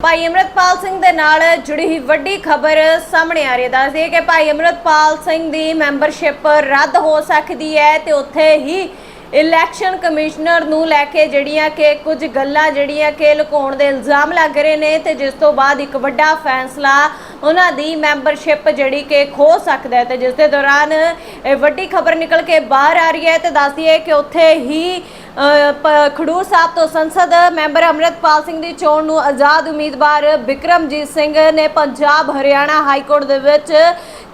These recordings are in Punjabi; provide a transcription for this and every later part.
ਭਾਈ ਅਮਰਤਪਾਲ ਸਿੰਘ ਦੇ ਨਾਲ ਜੁੜੀ ਹੀ ਵੱਡੀ ਖਬਰ ਸਾਹਮਣੇ ਆ ਰਹੀ ਹੈ। ਦੱਸਦੀ ਹੈ ਕਿ ਭਾਈ ਅਮਰਤਪਾਲ ਸਿੰਘ ਦੀ ਮੈਂਬਰਸ਼ਿਪ ਰੱਦ ਹੋ ਸਕਦੀ ਹੈ ਤੇ ਉੱਥੇ ਹੀ ਇਲੈਕਸ਼ਨ ਕਮਿਸ਼ਨਰ ਨੂੰ ਲੈ ਕੇ ਜਿਹੜੀਆਂ ਕਿ ਕੁਝ ਗੱਲਾਂ ਜਿਹੜੀਆਂ ਕਿ ਲੁਕਾਉਣ ਦੇ ਇਲਜ਼ਾਮ ਲੱਗ ਰਹੇ ਨੇ ਤੇ ਜਿਸ ਤੋਂ ਬਾਅਦ ਇੱਕ ਵੱਡਾ ਫੈਸਲਾ ਉਹਨਾਂ ਦੀ ਮੈਂਬਰਸ਼ਿਪ ਜਿਹੜੀ ਕਿ ਖੋ ਸਕਦਾ ਹੈ ਤੇ ਜਿਸ ਦੇ ਦੌਰਾਨ ਇਹ ਵੱਡੀ ਖਬਰ ਨਿਕਲ ਕੇ ਬਾਹਰ ਆ ਰਹੀ ਹੈ ਤੇ ਦੱਸਦੀ ਹੈ ਕਿ ਉੱਥੇ ਹੀ ਖਡੂਰ ਸਾਹਿਬ ਤੋਂ ਸੰਸਦ ਮੈਂਬਰ ਅੰਮ੍ਰਿਤਪਾਲ ਸਿੰਘ ਦੀ ਚੋਣ ਨੂੰ ਆਜ਼ਾਦ ਉਮੀਦਵਾਰ ਬਿਕਰਮਜੀਤ ਸਿੰਘ ਨੇ ਪੰਜਾਬ ਹਰਿਆਣਾ ਹਾਈ ਕੋਰਟ ਦੇ ਵਿੱਚ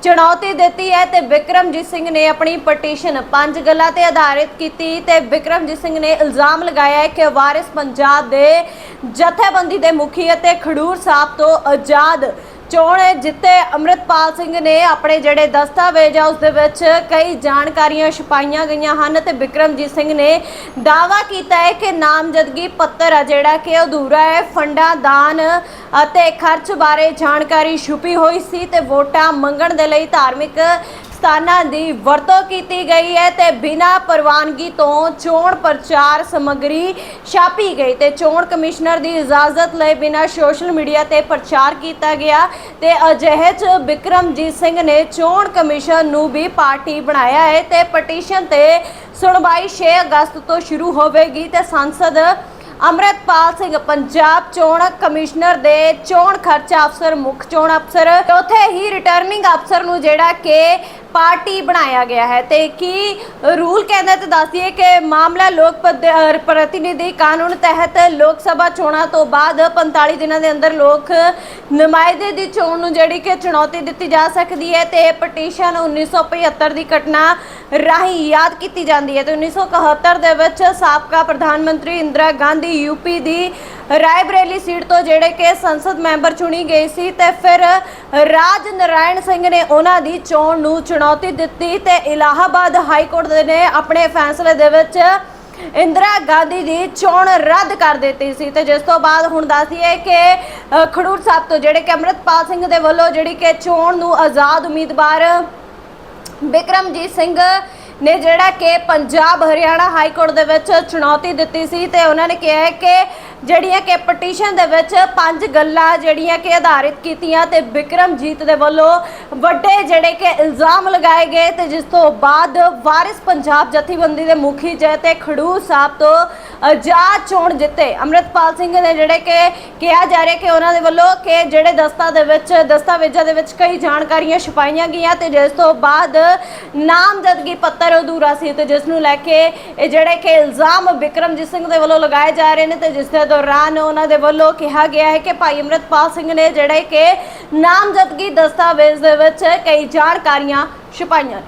ਚੁਣੌਤੀ ਦਿੱਤੀ ਹੈ ਤੇ ਬਿਕਰਮਜੀਤ ਸਿੰਘ ਨੇ ਆਪਣੀ ਪਟੀਸ਼ਨ ਪੰਜ ਗੱਲਾਂ ਤੇ ਆਧਾਰਿਤ ਕੀਤੀ ਤੇ ਬਿਕਰਮਜੀਤ ਸਿੰਘ ਨੇ ਇਲਜ਼ਾਮ ਲਗਾਇਆ ਹੈ ਕਿ ਵਾਰਿਸ ਪੰਜਾਬ ਦੇ ਜਥੇਬੰਦੀ ਦੇ ਮੁਖੀ ਅਤੇ ਖਡੂਰ ਸਾਹਿਬ ਤੋਂ ਆਜ਼ਾਦ ਚੋਣ ਹੈ, ਜਿੱਤੇ ਅੰਮ੍ਰਿਤਪਾਲ ਸਿੰਘ ਨੇ ਆਪਣੇ ਜਿਹੜੇ ਦਸਤਾਵੇਜ਼ ਆ, ਉਸ ਦੇ ਵਿੱਚ ਕਈ ਜਾਣਕਾਰੀਆਂ ਛਪਾਈਆਂ ਗਈਆਂ ਹਨ ਤੇ ਬਿਕਰਮਜੀਤ ਸਿੰਘ ਨੇ ਦਾਵਾ ਕੀਤਾ ਹੈ ਕਿ ਨਾਮਜ਼ਦਗੀ ਪੱਤਰ ਆ ਜਿਹੜਾ ਕਿ ਅਧੂਰਾ ਹੈ, ਫੰਡਾਂ, ਦਾਨ ਅਤੇ ਖਰਚ ਬਾਰੇ ਜਾਣਕਾਰੀ ਛੁਪੀ ਹੋਈ ਸੀ ਤੇ ਵੋਟਾਂ ਮੰਗਣ ਦੇ ਲਈ ਧਾਰਮਿਕ ਸਥਾਨਾਂ ਦੀ ਵਰਤੋਂ ਕੀਤੀ ਗਈ ਹੈ ਤੇ ਬਿਨਾਂ ਪ੍ਰਵਾਨਗੀ ਤੋਂ ਚੋਣ ਪ੍ਰਚਾਰ ਸਮੱਗਰੀ ਛਾਪੀ ਗਈ ਤੇ ਚੋਣ ਕਮਿਸ਼ਨਰ ਦੀ ਇਜਾਜ਼ਤ ਲਏ ਬਿਨਾਂ ਸੋਸ਼ਲ ਮੀਡੀਆ ਤੇ ਪ੍ਰਚਾਰ ਕੀਤਾ ਗਿਆ ਤੇ ਅਜਿਹੇ ਚ ਬਿਕਰਮਜੀਤ ਸਿੰਘ ਨੇ ਚੋਣ ਕਮਿਸ਼ਨ ਨੂੰ ਵੀ ਪਾਰਟੀ ਬਣਾਇਆ ਹੈ ਤੇ ਪਟੀਸ਼ਨ ਤੇ ਸੁਣਵਾਈ 6 ਅਗਸਤ ਤੋਂ ਸ਼ੁਰੂ ਹੋਵੇਗੀ ਤੇ ਸੰਸਦ ਅੰਮ੍ਰਿਤਪਾਲ ਸਿੰਘ ਪੰਜਾਬ ਚੋਣ ਕਮਿਸ਼ਨਰ ਦੇ ਚੋਣ ਖਰਚਾ ਅਫਸਰ, ਮੁੱਖ ਚੋਣ ਅਫਸਰ ਉੱਥੇ ਹੀ ਰਿਟਰਨਿੰਗ ਅਫਸਰ ਨੂੰ ਜਿਹੜਾ ਕਿ ਪਾਰਟੀ ਬਣਾਇਆ ਗਿਆ ਹੈ ਤੇ ਕੀ ਰੂਲ ਕਹਿੰਦਾ ਤੇ ਦੱਸਦੀਏ ਕਿ ਮਾਮਲਾ ਲੋਕ ਪ੍ਰਤੀਨਿਧੀ ਕਾਨੂੰਨ ਤਹਿਤ ਲੋਕ ਸਭਾ ਚੋਣਾਂ ਤੋਂ ਬਾਅਦ 45 ਦਿਨਾਂ ਦੇ ਅੰਦਰ ਲੋਕ ਨੁਮਾਇੰਦੇ ਦੀ ਚੋਣ ਨੂੰ ਜਿਹੜੀ ਕਿ ਚੁਣੌਤੀ ਦਿੱਤੀ ਜਾ ਸਕਦੀ ਹੈ ਤੇ ਇਹ ਪਟੀਸ਼ਨ 1975 ਦੀ ਘਟਨਾ ਰਾਹੀਂ ਯਾਦ ਕੀਤੀ ਜਾਂਦੀ ਹੈ ਤੇ 1971 ਦੇ ਵਿੱਚ ਸਾਬਕਾ ਪ੍ਰਧਾਨ ਮੰਤਰੀ ਇੰਦਰਾ ਗਾਂਧੀ ਯੂਪੀ ਦੀ ਰਾਏਬਰੇਲੀ ਸੀਟ ਤੋਂ ਜਿਹੜੇ ਕਿ ਸੰਸਦ ਮੈਂਬਰ ਚੁਣੀ ਗਈ ਸੀ ਤੇ ਫਿਰ ਰਾਜ ਨਰਾਇਣ ਸਿੰਘ ਨੇ ਉਹਨਾਂ ਦੀ ਚੋਣ ਨੂੰ ਚੁਣੌਤੀ ਦਿੱਤੀ ਤੇ ਇਲਾਹਾਬਾਦ ਹਾਈ ਕੋਰਟ ਦੇ ਨੇ ਆਪਣੇ ਫੈਸਲੇ ਦੇ ਵਿੱਚ ਇੰਦਰਾ ਗਾਂਧੀ ਦੀ ਚੋਣ ਰੱਦ ਕਰ ਦਿੱਤੀ ਸੀ ਤੇ ਜਿਸ ਤੋਂ ਬਾਅਦ ਹੁਣ ਦੱਸੀਏ ਕਿ ਖਡੂਰ ਸਾਹਿਬ ਤੋਂ ਜਿਹੜੇ ਕਿ ਅੰਮ੍ਰਿਤਪਾਲ ਸਿੰਘ ਦੇ ਵੱਲੋਂ ਜਿਹੜੀ ਕਿ ਚੋਣ ਨੂੰ ਆਜ਼ਾਦ ਉਮੀਦਵਾਰ ਬਿਕਰਮਜੀਤ ਸਿੰਘ ਨੇ ਜਿਹੜਾ ਕਿ ਪੰਜਾਬ ਹਰਿਆਣਾ ਹਾਈ ਕੋਰਟ ਦੇ ਵਿੱਚ ਚੁਣੌਤੀ ਦਿੱਤੀ ਸੀ ਤੇ ਉਹਨਾਂ ਨੇ ਕਿਹਾ ਹੈ ਕਿ ਜਿਹੜੀਆਂ ਕਿ ਪਟੀਸ਼ਨ ਦੇ ਵਿੱਚ ਪੰਜ ਗੱਲਾਂ ਜਿਹੜੀਆਂ ਕਿ ਆਧਾਰਿਤ ਕੀਤੀਆਂ ਤੇ ਬਿਕਰਮਜੀਤ ਦੇ ਵੱਲੋਂ ਵੱਡੇ ਜਿਹੜੇ ਕਿ ਇਲਜ਼ਾਮ ਲਗਾਏ ਗਏ ਤੇ ਜਿਸ ਤੋਂ ਬਾਅਦ ਵਾਰਿਸ ਪੰਜਾਬ ਜਥੇਬੰਦੀ ਦੇ ਮੁਖੀ ਜੈ ਤੇ ਖਡੂਰ ਸਾਹਿਬ ਤੋਂ ਆਜ਼ਾਦ ਚੋਣ ਜਿੱਤੇ। ਅੰਮ੍ਰਿਤਪਾਲ ਸਿੰਘ ਨੇ ਜਿਹੜੇ ਕਿ ਕਿਹਾ ਜਾ ਰਿਹਾ ਕਿ ਉਹਨਾਂ ਦੇ ਵੱਲੋਂ ਕਿ ਜਿਹੜੇ ਦਸਤਾ ਦੇ ਵਿੱਚ, ਦਸਤਾਵੇਜ਼ਾਂ ਦੇ ਵਿੱਚ ਕਈ ਜਾਣਕਾਰੀਆਂ ਛਪਾਈਆਂ ਗਈਆਂ ਤੇ ਜਿਸ ਤੋਂ ਬਾਅਦ ਨਾਮਜ਼ਦਗੀ ਪੱਤਰ ਅਧੂਰਾ ਸੀ ਤੇ ਜਿਸ ਨੂੰ ਲੈ ਕੇ ਇਹ ਜਿਹੜੇ ਕਿ ਇਲਜ਼ਾਮ ਬਿਕਰਮਜੀਤ ਸਿੰਘ ਦੇ ਵੱਲੋਂ ਲਗਾਏ ਜਾ ਰਹੇ ਨੇ ਤੇ ਜਿਸ ਦੇ ਦੌਰਾਨ ਉਹਨਾਂ ਦੇ ਵੱਲੋਂ ਕਿਹਾ ਗਿਆ ਹੈ ਕਿ ਭਾਈ ਅਮਰਤਪਾਲ ਸਿੰਘ ਨੇ ਜਿਹੜੇ ਕਿ ਨਾਮਜ਼ਦਗੀ ਦਸਤਾਵੇਜ਼ ਦੇ ਵਿੱਚ ਕਈ ਜਾਣਕਾਰੀਆਂ ਛਪਾਈਆਂ ਨੇ।